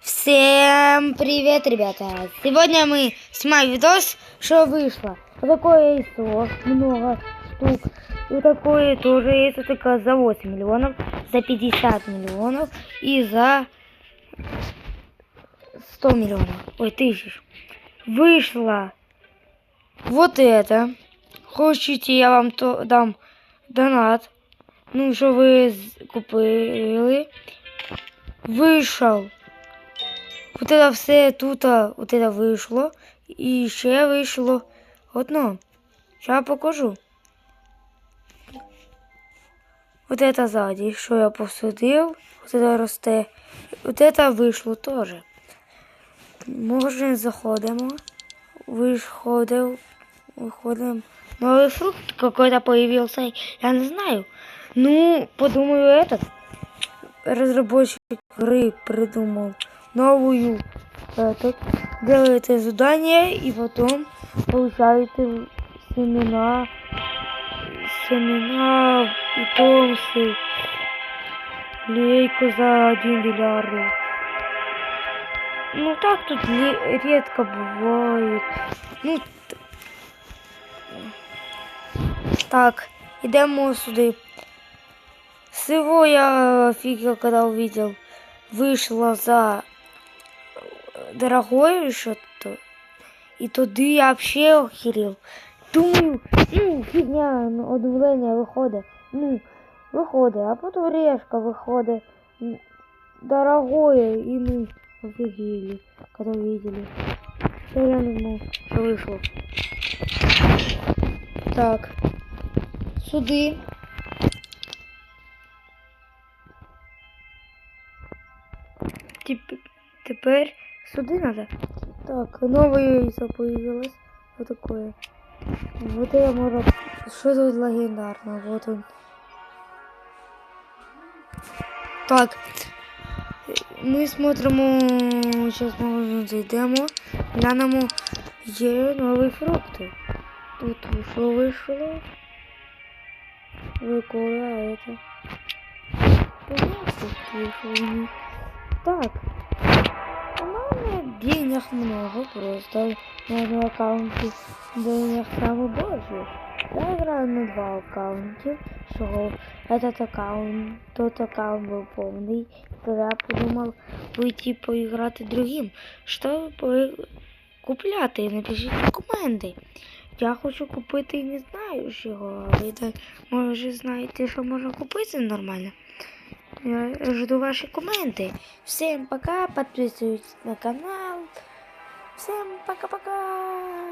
Всем привет, ребята! Сегодня мы снимаем видос, что вышло. Вот такое яйцо, много штук. И вот такое тоже яйцо, только за 8 миллионов, за 50 миллионов и за 100 миллионов. Ой, тысяч. Вышло вот это. Хочете, я вам то дам донат. Ну, що ви з- купили. Вийшов. Вот это все тут, а, вот это вийшло. І ще вийшло одно. Сейчас покажу. Вот это сзади, що я посадив, вот это росте. Вот это вийшло теж. Може, заходимо. Виходив, виходимо. Новый фрукт какой-то появился, я не знаю. Ну, подумаю, этот Разработчик игры придумал новую этот, делаете задание и потом получаете семена, семена и томсы, лейку за 1 миллиард. Ну так тут редко бывает. Ну, так, идем сюда. Всего я офигел, когда увидел. Вышла за э, дорогое что-то. И туди я вообще охерел. Думаю, ну, фігня, ну, одновлення виходить. Ну, виходить, а потім решка. М, Дорогое, и мы офигели, когда увидели. Я реально что вышло. Так. Суди. Теперь суды надо. Так, новое яйцо появилось. Вот такое. Вот я можно... Что тут легендарно? Вот он. Так. Ми смотримо, зараз ми зайдемо, глянемо, є нові фрукти. Тут що вийшло? Виколи, а это. Понятно, вийшло. Так. У мене денег много просто. На одном аккаунте денег самое больше. Я играю на два аккаунта, что этот аккаунт, тот аккаунт был полный. Тогда я подумал уйти поиграть другим. Що по- купляти? Напишіть документи. Я хочу купити і не знаю чого, а ви так, може знаєте, що можна купити нормально. Я жду ваші коменти. Всем пока, подписывайтесь на канал. Всем пока-пока.